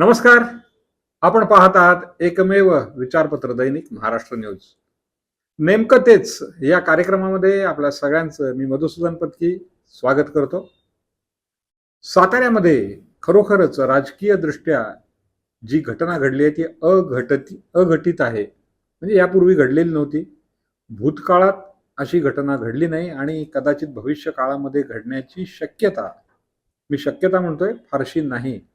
नमस्कार. आपण पाहत आहात एकमेव विचारपत्र दैनिक महाराष्ट्र न्यूज. नेमकं तेच या कार्यक्रमामध्ये आपल्या सगळ्यांचं मी मधुसूदन पत्की स्वागत करतो. साताऱ्यामध्ये खरोखरच राजकीय दृष्ट्या जी घटना घडली आहे ती अघटती अघटित आहे. म्हणजे यापूर्वी घडलेली नव्हती. भूतकाळात अशी घटना घडली नाही आणि कदाचित भविष्य काळामध्ये घडण्याची शक्यता मी शक्यता म्हणतोय फारशी नाही.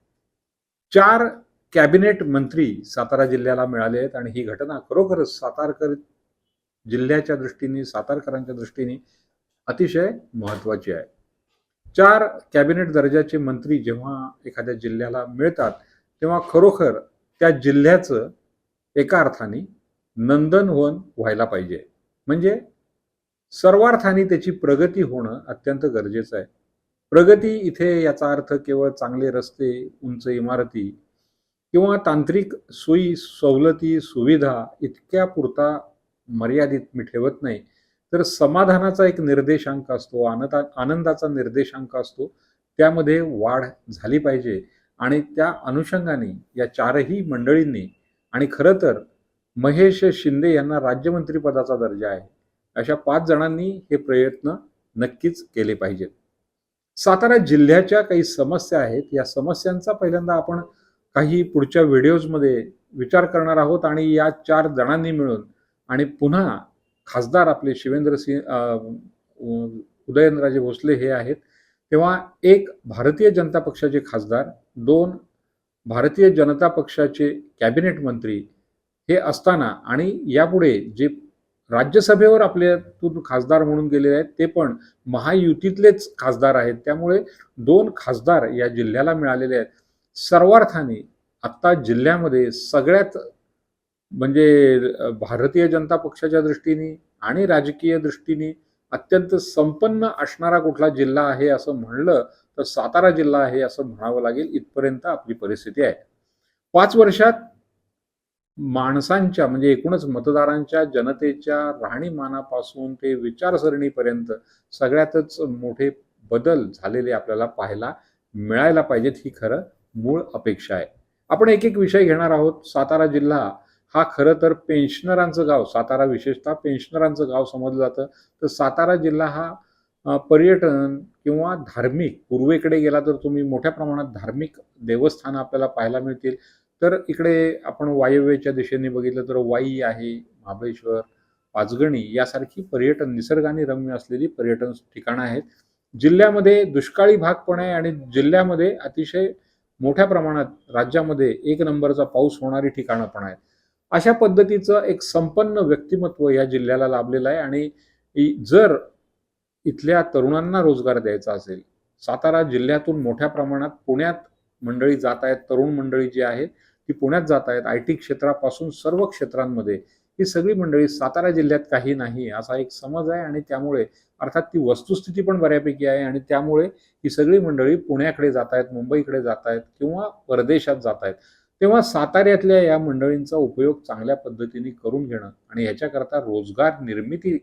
चार कॅबिनेट मंत्री सातारा जिल्ह्याला मिळाले आहेत आणि ही घटना खरोखरच सातारकर जिल्ह्याच्या दृष्टीने सातारकरांच्या दृष्टीने अतिशय महत्वाची आहे. चार कॅबिनेट दर्जाचे मंत्री जेव्हा एखाद्या जिल्ह्याला मिळतात तेव्हा खरोखर त्या जिल्ह्याचं एका अर्थाने नंदनवन व्हायला पाहिजे. म्हणजे सर्वार्थाने त्याची प्रगती होणं अत्यंत गरजेचं आहे. प्रगती इथे याचा अर्थ केवळ चांगले रस्ते उंच इमारती किंवा तांत्रिक सोयी सवलती सुविधा इतक्या पुरता मर्यादित मी ठेवत नाही. तर समाधानाचा एक निर्देशांक असतो आनंदा आनंदाचा निर्देशांक असतो. त्यामध्ये वाढ झाली पाहिजे आणि त्या अनुषंगाने या चारही मंडळींनी आणि खरं तर महेश शिंदे यांना राज्यमंत्रीपदाचा दर्जा आहे. अशा पाच जणांनी हे प्रयत्न नक्कीच केले पाहिजेत. सातारा जिल्ह्याच्या काही समस्या आहेत. या समस्यांचा पहिल्यांदा आपण काही पुढच्या व्हिडिओजमध्ये विचार करणार आहोत आणि या चार जणांनी मिळून आणि पुन्हा खासदार आपले शिवेंद्रसिंह उदयनराजे भोसले हे आहेत. तेव्हा एक भारतीय जनता पक्षाचे खासदार दोन भारतीय जनता पक्षाचे कॅबिनेट मंत्री हे असताना आणि यापुढे जे राज्यसभेवर आपल्यातून खासदार म्हणून गेलेले आहेत ते पण महायुतीतलेच खासदार आहेत. त्यामुळे दोन खासदार या जिल्ह्याला मिळालेले आहेत. सर्वार्थाने आत्ता जिल्ह्यामध्ये सगळ्यात म्हणजे भारतीय जनता पक्षाच्या दृष्टीने आणि राजकीय दृष्टीने अत्यंत संपन्न असणारा कुठला जिल्हा आहे असं म्हणलं तर सातारा जिल्हा आहे असं म्हणावं लागेल. इथपर्यंत आपली परिस्थिती आहे. पाच वर्षात माणसांच्या म्हणजे एकूणच मतदारांच्या जनतेच्या राहणीमानापासून ते विचारसरणीपर्यंत सगळ्यातच मोठे बदल झालेले आपल्याला पाहायला मिळायला पाहिजेत ही खरं मूळ अपेक्षा आहे. आपण एक एक विषय घेणार आहोत. सातारा जिल्हा हा खरं तर पेन्शनरांचं गाव सातारा विशेषतः पेन्शनरांचं गाव समजलं जातं. तर सातारा जिल्हा हा पर्यटन किंवा धार्मिक पूर्वेकडे गेला तर तुम्ही मोठ्या प्रमाणात धार्मिक देवस्थानं आपल्याला पाहायला मिळतील. तर इकडे आपण वायव्येच्या दिशेने बघितलं तर वाई आहे महाबळेश्वर पाचगणी यासारखी पर्यटन निसर्गाने रम्य असलेली पर्यटन ठिकाणं आहेत. जिल्ह्यामध्ये दुष्काळी भाग पण आहे आणि जिल्ह्यामध्ये अतिशय मोठ्या प्रमाणात राज्यामध्ये एक नंबरचा पाऊस होणारी ठिकाणं पण आहेत. अशा पद्धतीचं एक संपन्न व्यक्तिमत्व या जिल्ह्याला लाभलेलं आहे आणि जर इथल्या तरुणांना रोजगार द्यायचा असेल सातारा जिल्ह्यातून मोठ्या प्रमाणात पुण्यात मंडळी जात आहेत तरुण मंडळी जी आहेत ती पुण्यात जात आहेत आय टी क्षेत्रापासून सर्व क्षेत्रांमध्ये. ही सगळी मंडळी सातारा जिल्ह्यात काही नाही असा एक समज आहे आणि त्यामुळे अर्थात ती वस्तुस्थिती पण बऱ्यापैकी आहे आणि त्यामुळे ही सगळी मंडळी पुण्याकडे जात आहेत मुंबईकडे जात आहेत किंवा परदेशात जात आहेत. तेव्हा साताऱ्यातल्या या मंडळींचा उपयोग चांगल्या पद्धतीने करून घेणं आणि ह्याच्याकरता रोजगार निर्मिती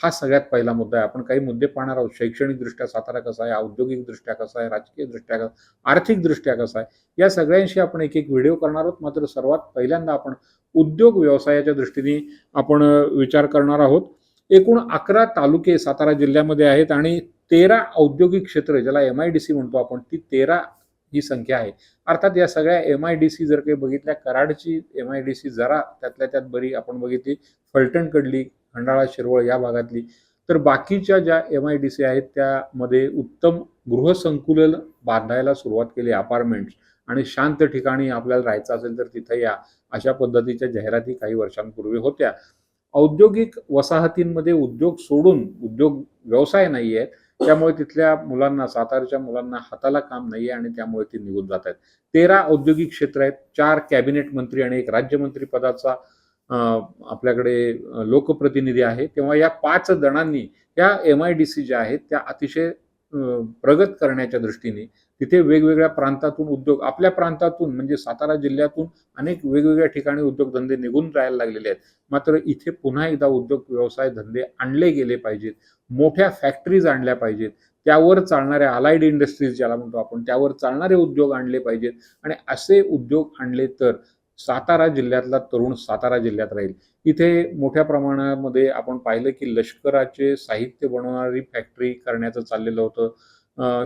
हा सगळ्यात पहिला मुद्दा आहे. आपण काही मुद्दे पाहणार आहोत. शैक्षणिकदृष्ट्या सातारा कसा आहे? औद्योगिकदृष्ट्या कसा आहे? राजकीयदृष्ट्या कसा आर्थिकदृष्ट्या कसा आहे? या सगळ्यांशी आपण एक एक व्हिडिओ करणार आहोत. मात्र सर्वात पहिल्यांदा आपण उद्योग व्यवसायाच्या दृष्टीने आपण विचार करणार आहोत. एकूण अकरा तालुके सातारा जिल्ह्यामध्ये आहेत आणि तेरा औद्योगिक क्षेत्र ज्याला एम आय डी सी म्हणतो आपण ती तेरा ही संख्या आहे. अर्थात या सगळ्या एम आय डी सी जर काही बघितल्या कराडची एम आय डी सी जरा त्यातल्या त्यात बरी आपण बघितली फलटणकडली खंडाळा शिरवळ या भागातली. तर बाकीच्या ज्या एम आय डी सी आहेत त्यामध्ये उत्तम गृहसंकुलन बांधायला सुरुवात केली अपार्टमेंट्स आणि शांत ठिकाणी आपल्याला राहायचं असेल तर तिथं या. अशा पद्धतीच्या जाहिराती काही वर्षांपूर्वी होत्या. औद्योगिक वसाहतींमध्ये उद्योग सोडून उद्योग व्यवसाय नाही आहेत त्यामुळे तिथल्या मुलांना सातारच्या मुलांना हाताला काम नाही आहे आणि त्यामुळे ते निघून जात आहेत. तेरा औद्योगिक क्षेत्र आहेत चार कॅबिनेट मंत्री आणि एक राज्यमंत्री पदाचा आपल्याकडे लोकप्रतिनिधी आहे. तेव्हा या पाच जणांनी या एम आय डी सी ज्या आहेत त्या अतिशय प्रगत करण्याच्या दृष्टीने तिथे वेगवेगळ्या प्रांतातून उद्योग आपल्या प्रांतातून म्हणजे सातारा जिल्ह्यातून अनेक वेगवेगळ्या ठिकाणी उद्योगधंदे निघून राहायला लागलेले आहेत. मात्र इथे पुन्हा एकदा उद्योग व्यवसाय धंदे आणले गेले पाहिजेत. मोठ्या फॅक्टरीज आणल्या पाहिजेत. त्यावर चालणाऱ्या अलाइड इंडस्ट्रीज ज्याला म्हणतो आपण त्यावर चालणारे उद्योग आणले पाहिजेत. आणि असे उद्योग आणले तर सातारा जिल्ह्यातला तरुण सातारा जिल्ह्यात राहील. इथे मोठ्या प्रमाणामध्ये आपण पाहिलं की लष्कराचे साहित्य बनवणारी फॅक्टरी करण्याचं चाललेलं होतं.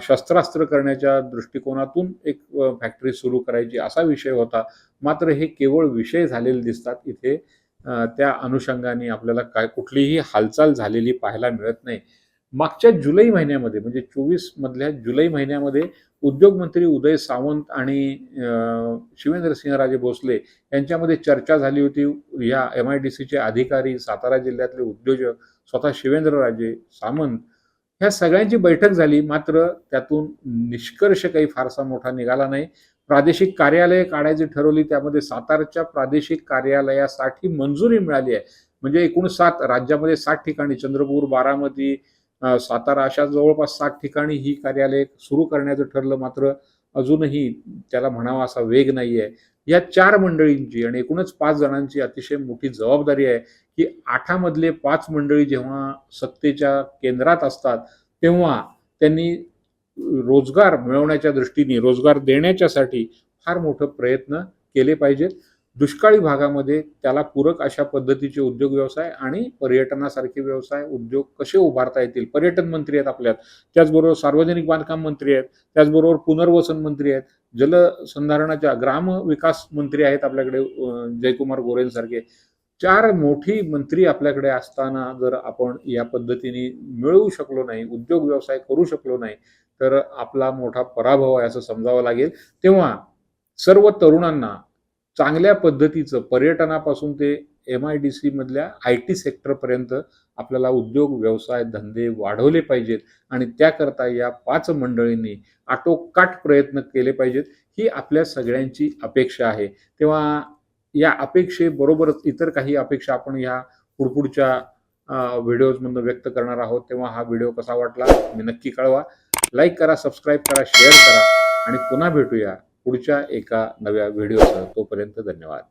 शस्त्रास्त्र करण्याच्या दृष्टिकोनातून एक फॅक्टरी सुरू करायची असा विषय होता. मात्र हे केवळ विषय झालेले दिसतात. इथे त्या अनुषंगाने आपल्याला काय कुठलीही हालचाल झालेली पाहायला मिळत नाही. मागच्या जुलै महिन्यामध्ये म्हणजे चोवीस मधल्या जुलै महिन्यामध्ये उद्योगमंत्री उदय सावंत आणि शिवेंद्रसिंहराजे भोसले यांच्यामध्ये चर्चा झाली होती. या एम आय डी सीचे अधिकारी सातारा जिल्ह्यातले उद्योजक स्वतः शिवेंद्रराजे सामंत ह्या सगळ्यांची बैठक झाली. मात्र त्यातून निष्कर्ष काही फारसा मोठा निघाला नाही. प्रादेशिक कार्यालय काढायची ठरवली. त्यामध्ये सातारच्या प्रादेशिक कार्यालयासाठी मंजुरी मिळाली आहे. म्हणजे एकूण सात राज्यामध्ये सात ठिकाणी चंद्रपूर बारामती सातारा अशा जवळपास सात ठिकाणी ही कार्यालय सुरू करण्याचं ठरलं. मात्र अजूनही त्याला म्हणावा असा वेग नाही आहे या चार मंडळींची आणि एकूणच पाच जणांची अतिशय मोठी जबाबदारी आहे की आठामधले पाच मंडळी जेव्हा सत्तेच्या केंद्रात असतात तेव्हा त्यांनी रोजगार मिळवण्याच्या दृष्टीने रोजगार देण्याच्यासाठी फार मोठं प्रयत्न केले पाहिजेत. दुष्काळी भागामध्ये त्याला पूरक अशा पद्धतीचे उद्योग व्यवसाय आणि पर्यटनासारखे व्यवसाय उद्योग कसे उभारता येतील? पर्यटन मंत्री आहेत आपल्यात. त्याचबरोबर सार्वजनिक बांधकाम मंत्री आहेत. त्याचबरोबर पुनर्वसन मंत्री आहेत. जलसंधारणाच्या ग्राम विकास मंत्री आहेत आपल्याकडे जयकुमार गोरेंसारखे. चार मोठी मंत्री आपल्याकडे असताना जर आपण या पद्धतीने मिळवू शकलो नाही उद्योग व्यवसाय करू शकलो नाही तर आपला मोठा पराभव आहे असं समजावं लागेल. तेव्हा सर्व तरुणांना चांगल्या पद्धतीचं पर्यटनापासून ते एम आय डी सी मधल्या आय टी सेक्टरपर्यंत आपल्याला उद्योग व्यवसाय धंदे वाढवले पाहिजेत आणि त्याकरता या पाच मंडळींनी आटोकाट प्रयत्न केले पाहिजेत. ही आपल्या सगळ्यांची अपेक्षा आहे. तेव्हा या अपेक्षेबरोबरच इतर काही अपेक्षा आपण या पुढपुढच्या व्हिडिओजमधून व्यक्त करणार आहोत. तेव्हा हा व्हिडिओ कसा वाटला मी नक्की कळवा. लाईक करा सबस्क्राईब करा शेअर करा आणि पुन्हा भेटूया. पुढच्या एका नव्या व्हिडिओसह तोपर्यंत धन्यवाद.